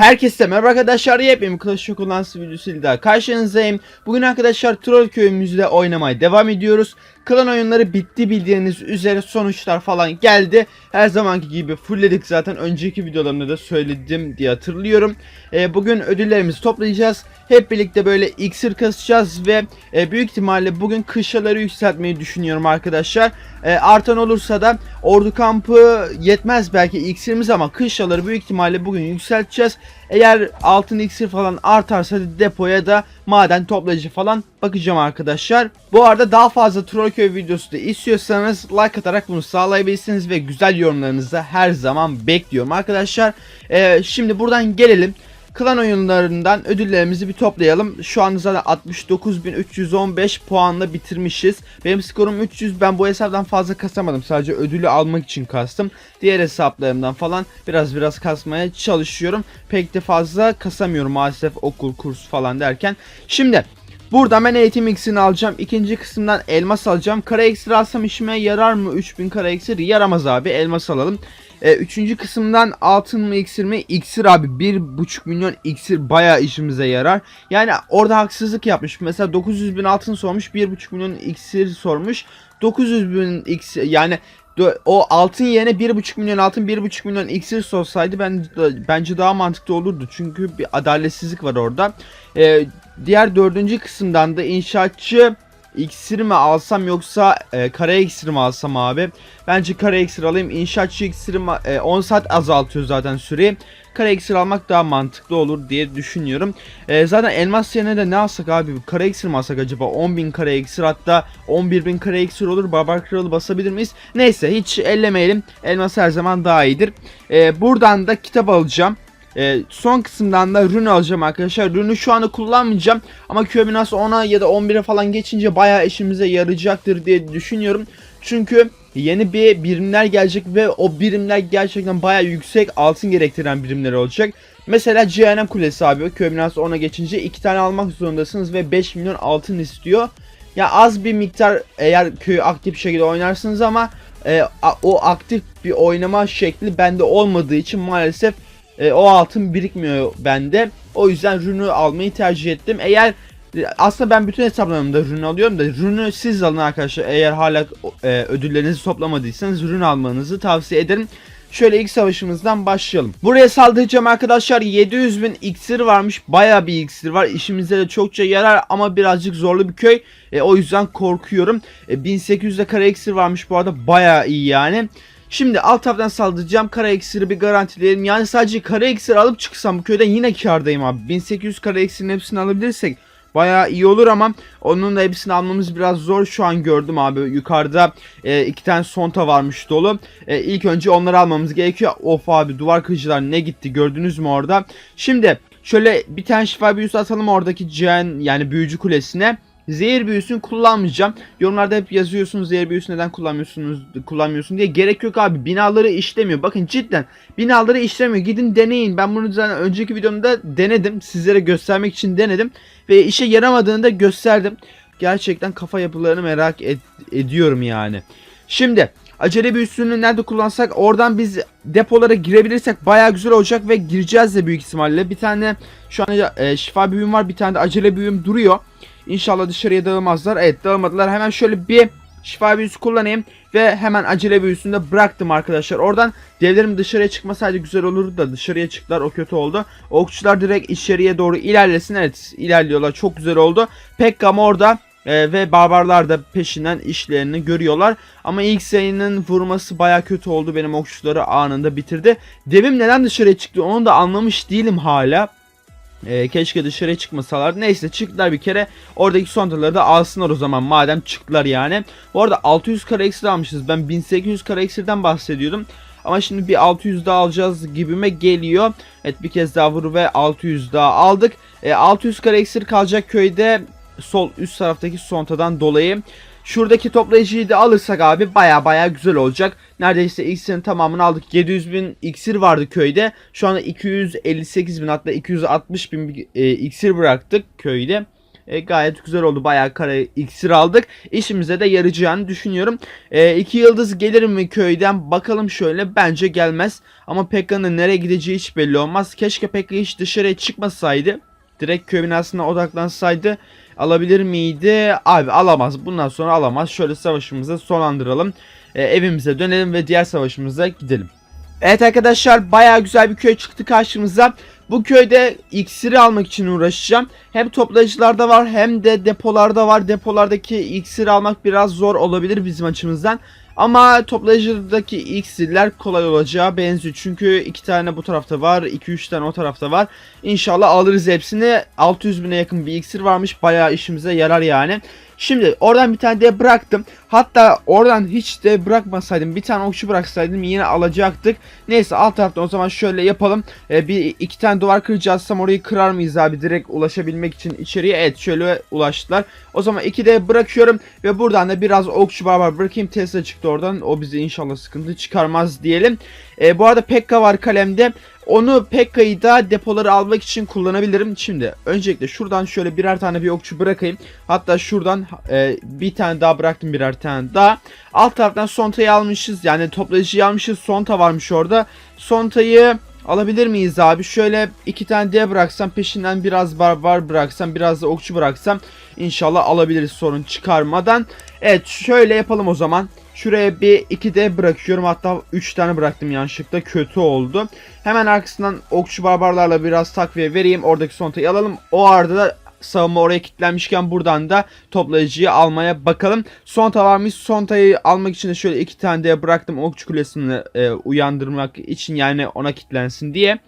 Herkese merhaba arkadaşlar yepyeni Clash of Clans videosuyla karşınızdayım. Bugün arkadaşlar Troll köyümüzde oynamaya devam ediyoruz. Klan oyunları bitti bildiğiniz üzere sonuçlar falan geldi. Her zamanki gibi fullledik zaten önceki videolarımda da söyledim diye hatırlıyorum. Ee, bugün ödüllerimizi toplayacağız. Hep birlikte böyle iksir kasacağız ve e, büyük ihtimalle bugün kışlaları yükseltmeyi düşünüyorum arkadaşlar. E, artan olursa da ordu kampı yetmez belki iksirimiz ama kışlaları büyük ihtimalle bugün yükselteceğiz. Eğer altın iksir falan artarsa depoya da maden toplayıcı falan bakacağım arkadaşlar. Bu arada daha fazla Trollköy videosu da istiyorsanız like atarak bunu sağlayabilirsiniz ve güzel yorumlarınızı her zaman bekliyorum arkadaşlar. E, şimdi buradan gelelim. Klan oyunlarından ödüllerimizi bir toplayalım. Şu an zaten 69.315 puanla bitirmişiz. Benim skorum 300. Ben bu hesaptan fazla kasamadım. Sadece ödülü almak için kastım. Diğer hesaplarımdan falan biraz biraz kasmaya çalışıyorum. Pek de fazla kasamıyorum maalesef okul, kurs falan derken. Şimdi Buradan ben eğitim iksirini alacağım. İkinci kısımdan elmas alacağım. Kara iksir alsam işime yarar mı? 3000 kara iksir yaramaz abi. Elmas alalım. E, üçüncü kısımdan altın mı iksir mi? İksir abi 1.5 milyon iksir bayağı işimize yarar. Yani orada haksızlık yapmış. Mesela 900 bin altın sormuş 1.5 milyon iksir sormuş. 900 bin iksir yani o altın yerine 1.5 milyon altın 1.5 milyon iksir sorsaydı ben bence daha mantıklı olurdu. Çünkü bir adaletsizlik var orada. E, diğer dördüncü kısımdan da inşaatçı iksir mi alsam yoksa e, kara iksir mi alsam abi? Bence kara iksir alayım. İnşaatçı iksiri ma- e, 10 saat azaltıyor zaten süreyi. Kara iksir almak daha mantıklı olur diye düşünüyorum. E, zaten elmas yerine de ne alsak abi? Kara iksir mi alsak acaba? 10.000 kara iksir hatta 11.000 kara iksir olur. Barbar kralı basabilir miyiz? Neyse hiç ellemeyelim. Elmas her zaman daha iyidir. E, buradan da kitap alacağım. E, son kısımdan da rune alacağım arkadaşlar. Rune'ü şu anda kullanmayacağım. Ama köy binası 10'a ya da 11'e falan geçince bayağı işimize yarayacaktır diye düşünüyorum. Çünkü yeni bir birimler gelecek ve o birimler gerçekten bayağı yüksek altın gerektiren birimler olacak. Mesela Cehennem Kulesi abi köy binası 10'a geçince 2 tane almak zorundasınız ve 5 milyon altın istiyor. Ya az bir miktar eğer köyü aktif şekilde oynarsınız ama e, o aktif bir oynama şekli bende olmadığı için maalesef e, o altın birikmiyor bende. O yüzden rünü almayı tercih ettim. Eğer e, aslında ben bütün hesaplarımda rün alıyorum da rünü siz alın arkadaşlar. Eğer hala e, ödüllerinizi toplamadıysanız rün almanızı tavsiye ederim. Şöyle ilk savaşımızdan başlayalım. Buraya saldıracağım arkadaşlar. 700 bin iksir varmış. Baya bir iksir var. İşimize de çokça yarar ama birazcık zorlu bir köy. E, o yüzden korkuyorum. E, 1800 de kara iksir varmış bu arada. Baya iyi yani. Şimdi alt taraftan saldıracağım. Kara iksiri bir garantileyelim. Yani sadece kara iksir alıp çıksam bu köyden yine kardayım abi. 1800 kara iksirin hepsini alabilirsek bayağı iyi olur ama onun da hepsini almamız biraz zor. Şu an gördüm abi yukarıda e, iki tane sonta varmış dolu. E, ilk önce onları almamız gerekiyor. Of abi duvar kırıcılar ne gitti gördünüz mü orada. Şimdi şöyle bir tane şifa büyüsü atalım oradaki Cen yani büyücü kulesine. Zehir büyüsünü kullanmayacağım. Yorumlarda hep yazıyorsunuz zehir büyüsü neden kullanmıyorsunuz kullanmıyorsun diye. Gerek yok abi. Binaları işlemiyor. Bakın cidden binaları işlemiyor. Gidin deneyin. Ben bunu zaten önceki videomda denedim. Sizlere göstermek için denedim ve işe yaramadığını da gösterdim. Gerçekten kafa yapılarını merak ed- ediyorum yani. Şimdi acele büyüsünü nerede kullansak oradan biz depolara girebilirsek baya güzel olacak ve gireceğiz de büyük ihtimalle. Bir tane şu an e, şifa büyüm var bir tane de acele büyüm duruyor. İnşallah dışarıya dağılmazlar. Evet dağılmadılar. Hemen şöyle bir şifa büyüsü kullanayım. Ve hemen acele büyüsünü de bıraktım arkadaşlar. Oradan devlerim dışarıya çıkmasaydı güzel olurdu da dışarıya çıktılar. O kötü oldu. Okçular direkt içeriye doğru ilerlesin. Evet ilerliyorlar. Çok güzel oldu. Pekkam orada. e, ve barbarlar da peşinden işlerini görüyorlar. Ama ilk sayının vurması baya kötü oldu. Benim okçuları anında bitirdi. Devim neden dışarıya çıktı onu da anlamış değilim hala. Ee, keşke dışarıya çıkmasalar. Neyse çıktılar bir kere. Oradaki sonraları da alsınlar o zaman madem çıktılar yani. Bu arada 600 kara iksir almışız. Ben 1800 kara iksirden bahsediyordum. Ama şimdi bir 600 daha alacağız gibime geliyor. Evet bir kez daha vur ve 600 daha aldık. E, 600 kara iksir kalacak köyde sol üst taraftaki sontadan dolayı. Şuradaki toplayıcıyı da alırsak abi baya baya güzel olacak. Neredeyse iksirin tamamını aldık. 700 bin iksir vardı köyde. Şu anda 258 bin hatta 260 bin e, iksir bıraktık köyde. E, gayet güzel oldu. Bayağı kare iksir aldık. İşimize de yarayacağını düşünüyorum. E, iki yıldız gelir mi köyden? Bakalım şöyle. Bence gelmez. Ama Pekka'nın nereye gideceği hiç belli olmaz. Keşke Pekka hiç dışarıya çıkmasaydı. Direkt köy binasına odaklansaydı alabilir miydi? Abi alamaz. Bundan sonra alamaz. Şöyle savaşımızı sonlandıralım. E, evimize dönelim ve diğer savaşımıza gidelim. Evet arkadaşlar bayağı güzel bir köy çıktı karşımıza. Bu köyde iksiri almak için uğraşacağım. Hem toplayıcılarda var hem de depolarda var. Depolardaki iksiri almak biraz zor olabilir bizim açımızdan. Ama toplayıcıdaki iksirler kolay olacağı benziyor. Çünkü iki tane bu tarafta var. 2-3 tane o tarafta var. İnşallah alırız hepsini. 600 bine yakın bir iksir varmış. Bayağı işimize yarar yani. Şimdi oradan bir tane de bıraktım. Hatta oradan hiç de bırakmasaydım bir tane okçu bıraksaydım yine alacaktık. Neyse alt taraftan o zaman şöyle yapalım. Ee, bir iki tane duvar kıracağızsam orayı kırar mıyız abi direkt ulaşabilmek için içeriye? Evet şöyle ulaştılar. O zaman iki de bırakıyorum ve buradan da biraz okçu barbar bırakayım. Tesla çıktı oradan. O bize inşallah sıkıntı çıkarmaz diyelim. Ee, bu arada Pekka var kalemde. Onu Pekka'yı da depoları almak için kullanabilirim. Şimdi öncelikle şuradan şöyle birer tane bir okçu bırakayım. Hatta şuradan e, bir tane daha bıraktım birer tane daha. Alt taraftan Sonta'yı almışız. Yani toplayıcıyı almışız. Sonta varmış orada. Sonta'yı alabilir miyiz abi? Şöyle iki tane D bıraksam peşinden biraz barbar bıraksam biraz da okçu bıraksam inşallah alabiliriz sorun çıkarmadan. Evet şöyle yapalım o zaman. Şuraya bir 2D bırakıyorum. Hatta 3 tane bıraktım yanlışlıkla. Kötü oldu. Hemen arkasından okçu barbarlarla biraz takviye vereyim. Oradaki sontayı alalım. O arada da savunma oraya kilitlenmişken buradan da toplayıcıyı almaya bakalım. Sonta varmış. Sontayı almak için de şöyle iki tane de bıraktım okçu kulesini e, uyandırmak için yani ona kilitlensin diye.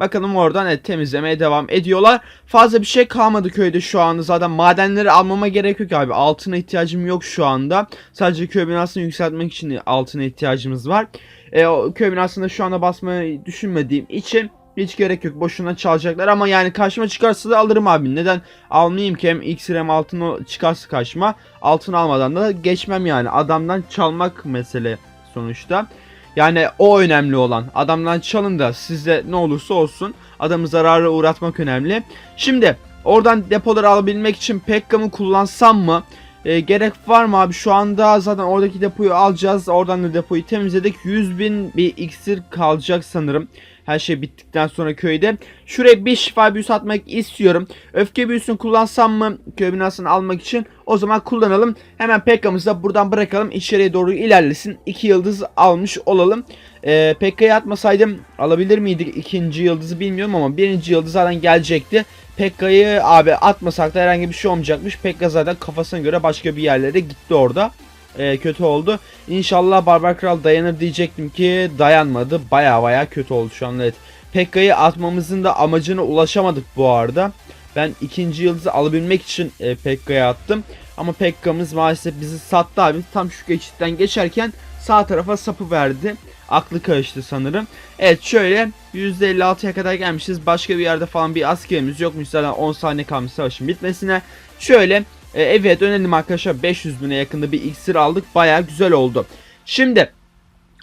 Bakalım oradan evet, temizlemeye devam ediyorlar. Fazla bir şey kalmadı köyde şu anda. Zaten madenleri almama gerek yok abi. Altına ihtiyacım yok şu anda. Sadece köy binasını yükseltmek için altına ihtiyacımız var. E, o köy binasında şu anda basmayı düşünmediğim için hiç gerek yok. Boşuna çalacaklar ama yani karşıma çıkarsa da alırım abi. Neden almayayım ki hem iksir hem altın çıkarsa karşıma. Altın almadan da geçmem yani. Adamdan çalmak mesele sonuçta. Yani o önemli olan. Adamdan çalın da sizde ne olursa olsun adamı zarara uğratmak önemli. Şimdi oradan depoları alabilmek için Pekka'mı kullansam mı? E, gerek var mı abi? Şu anda zaten oradaki depoyu alacağız. Oradan da depoyu temizledik. 100 bin bir iksir kalacak sanırım. Her şey bittikten sonra köyde. Şuraya bir şifa büyüsü atmak istiyorum. Öfke büyüsünü kullansam mı köy binasını almak için? O zaman kullanalım. Hemen Pekka'mızı da buradan bırakalım. İçeriye doğru ilerlesin. 2 yıldız almış olalım. Ee, Pekka'yı atmasaydım alabilir miydik ikinci yıldızı bilmiyorum ama birinci yıldız zaten gelecekti. Pekka'yı abi atmasak da herhangi bir şey olmayacakmış. Pekka zaten kafasına göre başka bir yerlere gitti orada. Ee, kötü oldu. İnşallah Barbar Kral dayanır diyecektim ki dayanmadı. Baya baya kötü oldu şu anda evet. Pekka'yı atmamızın da amacına ulaşamadık bu arada. Ben ikinci yıldızı alabilmek için e, Pekka'ya attım. Ama Pekka'mız maalesef bizi sattı abi. Tam şu geçitten geçerken sağ tarafa sapı verdi. Aklı karıştı sanırım. Evet şöyle %56'ya kadar gelmişiz. Başka bir yerde falan bir askerimiz yokmuş. Zaten 10 saniye kalmış savaşın bitmesine. Şöyle e, eve dönelim arkadaşlar. 500 bine yakında bir iksir aldık. Baya güzel oldu. Şimdi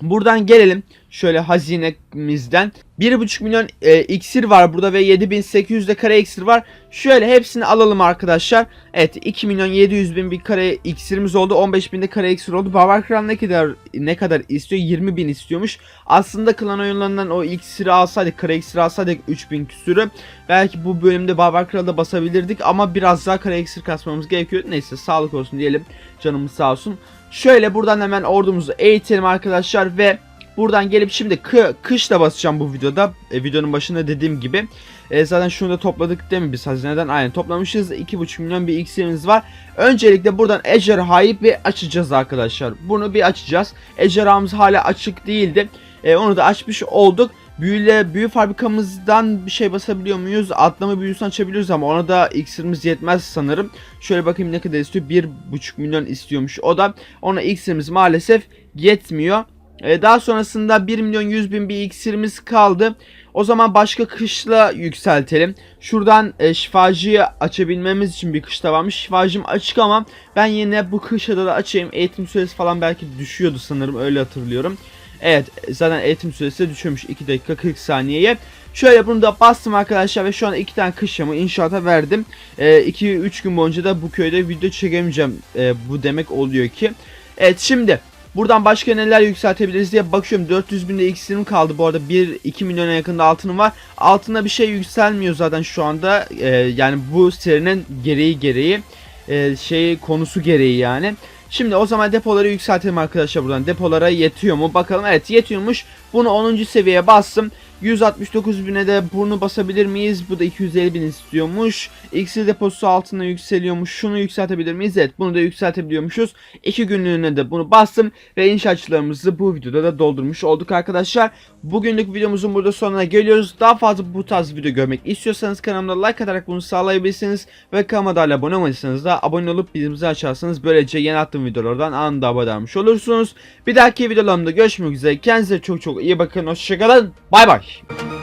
buradan gelelim. Şöyle hazinemizden 1.5 milyon e, iksir var burada ve 7800 de kare iksir var. Şöyle hepsini alalım arkadaşlar. Evet 2 milyon 700 bin bir kare iksirimiz oldu. 15 bin de kare iksir oldu. Barbar Kral ne kadar ne kadar istiyor? 20 bin istiyormuş. Aslında klan oyunlarından o iksiri alsaydık, kare iksiri alsaydık 3000 küsürü. Belki bu bölümde Barbar Kral'da basabilirdik ama biraz daha kare iksir kasmamız gerekiyor. Neyse sağlık olsun diyelim. Canımız sağ olsun. Şöyle buradan hemen ordumuzu eğitelim arkadaşlar ve Buradan gelip şimdi kı kışla basacağım bu videoda. E, videonun başında dediğim gibi. E, zaten şunu da topladık değil mi biz hazineden? Aynen toplamışız. 2,5 milyon bir iksirimiz var. Öncelikle buradan ejderhayı bir açacağız arkadaşlar. Bunu bir açacağız. Ejderhamız hala açık değildi. E, onu da açmış olduk. Büyüle, büyü fabrikamızdan bir şey basabiliyor muyuz? Atlama büyüsünü açabiliyoruz ama ona da iksirimiz yetmez sanırım. Şöyle bakayım ne kadar istiyor. 1,5 milyon istiyormuş o da. Ona iksirimiz maalesef yetmiyor. Ee, daha sonrasında 1 milyon 100 bin bir iksirimiz kaldı. O zaman başka kışla yükseltelim. Şuradan e, şifacıyı açabilmemiz için bir kışta varmış. Şifacım açık ama ben yine bu kışta da açayım. Eğitim süresi falan belki düşüyordu sanırım öyle hatırlıyorum. Evet zaten eğitim süresi de düşüyormuş 2 dakika 40 saniyeye. Şöyle bunu da bastım arkadaşlar ve şu an iki tane kışlamı inşaata verdim. 2-3 gün boyunca da bu köyde video çekemeyeceğim. E, bu demek oluyor ki. Evet şimdi buradan başka neler yükseltebiliriz diye bakıyorum. 400 binde iksirim kaldı. Bu arada 1-2 milyona yakında altınım var. Altında bir şey yükselmiyor zaten şu anda. E, yani bu serinin gereği gereği. E, şey konusu gereği yani. Şimdi o zaman depoları yükseltelim arkadaşlar buradan. Depolara yetiyor mu? Bakalım. Evet yetiyormuş. Bunu 10. seviyeye bastım. 169 bine de burnu basabilir miyiz? Bu da 250 bin istiyormuş. İksir deposu altına yükseliyormuş. Şunu yükseltebilir miyiz? Evet bunu da yükseltebiliyormuşuz. 2 günlüğüne de bunu bastım. Ve inşaatçılarımızı bu videoda da doldurmuş olduk arkadaşlar. Bugünlük videomuzun burada sonuna geliyoruz. Daha fazla bu tarz video görmek istiyorsanız kanalımda like atarak bunu sağlayabilirsiniz. Ve kanalıma abone olmadıysanız da abone olup bildirimizi açarsanız böylece yeni attığım videolardan anında haberdar olmuş olursunuz. Bir dahaki videolarımda görüşmek üzere. Kendinize çok çok iyi bakın. Hoşçakalın. Bay bay. Bye.